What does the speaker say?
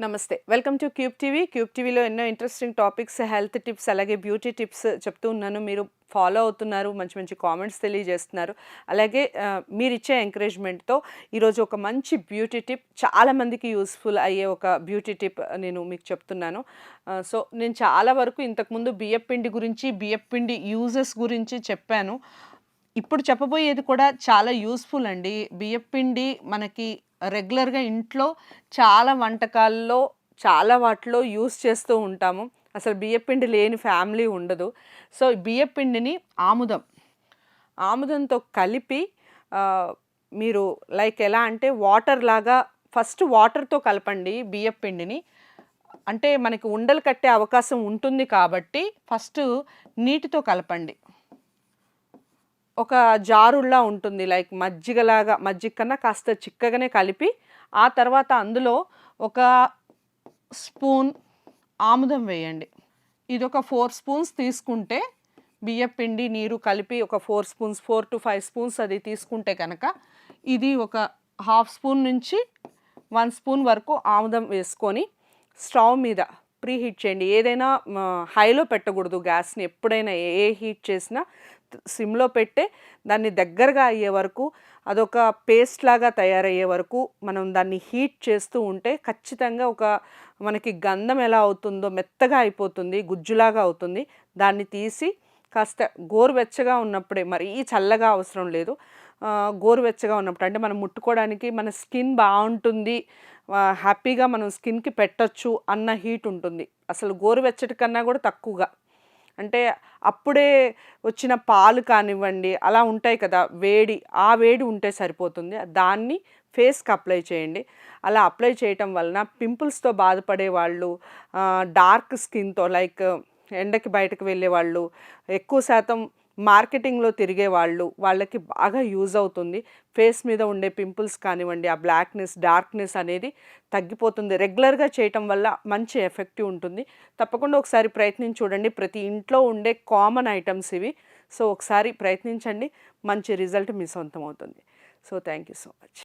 నమస్తే. Welcome to cube TV. Cube టీవీలో ఎన్నో ఇంట్రెస్టింగ్ టాపిక్స్ హెల్త్ టిప్స్ అలాగే బ్యూటీ టిప్స్ చెప్తూ ఉన్నాను. మీరు ఫాలో అవుతున్నారు మంచి మంచి కామెంట్స్ తెలియజేస్తున్నారు. అలాగే మీరిచ్చే మీరు ఇచ్చే ఎంకరేజ్మెంట్తో ఈరోజు ఒక మంచి బ్యూటీ టిప్ చాలామందికి యూస్ఫుల్ అయ్యే ఒక బ్యూటీ టిప్ నేను మీకు చెప్తున్నాను. సో నేను చాలా వరకు ఇంతకుముందు బియ్యపిండి గురించి బియ్యపిండి యూజెస్ గురించి చెప్పాను. ఇప్పుడు చెప్పబోయేది కూడా చాలా యూస్ఫుల్ అండి. బియ్యపిండి మనకి రెగ్యులర్గా ఇంట్లో చాలా వంటకాల్లో చాలా వాటిలో యూస్ చేస్తూ ఉంటాము. అసలు బియ్యపిండి లేని ఫ్యామిలీ ఉండదు. సో బియ్యపిండిని ఆముదం ఆముదంతో కలిపి మీరు లైక్ ఎలా అంటే వాటర్ లాగా ఫస్ట్ వాటర్తో కలపండి బియ్యపిండిని అంటే మనకి ఉండలు కట్టే అవకాశం ఉంటుంది కాబట్టి ఫస్ట్ నీటితో కలపండి. ఒక జారుల్లా ఉంటుంది. లైక్ మజ్జిగలాగా మజ్జిగ కన్నా కాస్త చిక్కగానే కలిపి ఆ తర్వాత అందులో ఒక స్పూన్ ఆముదం వేయండి. ఇది ఒక ఫోర్ స్పూన్స్ తీసుకుంటే బియ్యపిండి నీరు కలిపి ఒక four spoons four to five spoons అది తీసుకుంటే కనుక ఇది ఒక హాఫ్ స్పూన్ నుంచి వన్ స్పూన్ వరకు ఆముదం వేసుకొని స్టవ్ మీద ప్రీ హీట్ చేయండి. ఏదైనా హైలో పెట్టకూడదు గ్యాస్ని ఎప్పుడైనా ఏ హీట్ చేసినా సిమ్లో పెట్టే దాన్ని దగ్గరగా అయ్యే వరకు అదొక పేస్ట్ లాగా తయారయ్యే వరకు మనం దాన్ని హీట్ చేస్తూ ఉంటే ఖచ్చితంగా ఒక మనకి గంధం ఎలా అవుతుందో మెత్తగా అయిపోతుంది గుజ్జులాగా అవుతుంది. దాన్ని తీసి కాస్త గోరువెచ్చగా ఉన్నప్పుడే మరీ చల్లగా అవసరం లేదు. గోరువెచ్చగా ఉన్నప్పుడు అంటే మనం ముట్టుకోవడానికి మన స్కిన్ బాగుంటుంది హ్యాపీగా మనం స్కిన్కి పెట్టొచ్చు అన్న హీట్ ఉంటుంది. అసలు గోరువెచ్చటి కన్నా కూడా తక్కువగా. అంటే అప్పుడే వచ్చిన పాలు కానివ్వండి అలా ఉంటాయి కదా వేడి ఆ వేడి ఉంటే సరిపోతుంది. దాన్ని ఫేస్కి అప్లై చేయండి. అలా అప్లై చేయటం వలన పింపుల్స్తో బాధపడే వాళ్ళు డార్క్ స్కిన్తో లైక్ ఎండకి బయటకు వెళ్ళే వాళ్ళు ఎక్కువ శాతం మార్కెటింగ్లో తిరిగే వాళ్ళు వాళ్ళకి బాగా యూజ్ అవుతుంది. ఫేస్ మీద ఉండే పింపుల్స్ కానివ్వండి ఆ బ్లాక్నెస్ డార్క్నెస్ అనేది తగ్గిపోతుంది. రెగ్యులర్గా చేయటం వల్ల మంచి ఎఫెక్టివ్ ఉంటుంది. తప్పకుండా ఒకసారి ప్రయత్నించి చూడండి. ప్రతి ఇంట్లో ఉండే కామన్ ఐటమ్స్ ఇవి. సో ఒకసారి ప్రయత్నించండి. మంచి రిజల్ట్ మీ సొంతం అవుతుంది. So thank you so much.